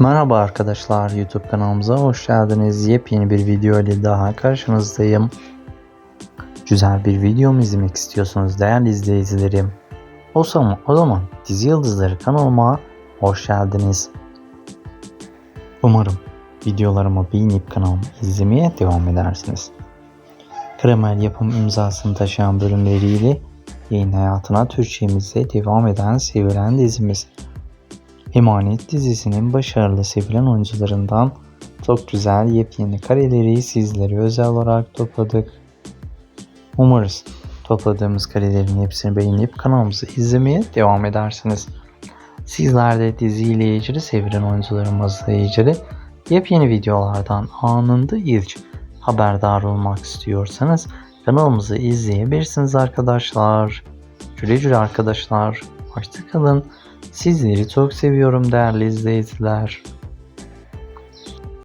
Merhaba arkadaşlar YouTube kanalımıza hoş geldiniz. Yepyeni bir video ile daha karşınızdayım. Güzel bir video mu izlemek istiyorsunuz değerli izleyicilerim? O zaman, o zaman Dizi Yıldızları kanalıma hoş geldiniz. Umarım videolarımı beğenip kanalımı izlemeye devam edersiniz. Kremel yapım imzasını taşıyan bölümleriyle yayın hayatına Türkçemizde devam eden sevilen dizimiz. Emanet dizisinin başarılı sevilen oyuncularından çok güzel yepyeni kareleri sizlere özel olarak topladık. Umarız topladığımız karelerin hepsini beğenip kanalımızı izlemeye devam edersiniz. Sizler de diziyle ilgili sevilen oyuncularımızla ilgili yepyeni videolardan anında ilk haberdar olmak istiyorsanız kanalımızı izleyebilirsiniz arkadaşlar. Güle güle arkadaşlar. Hoşçakalın. Sizleri çok seviyorum değerli izleyiciler.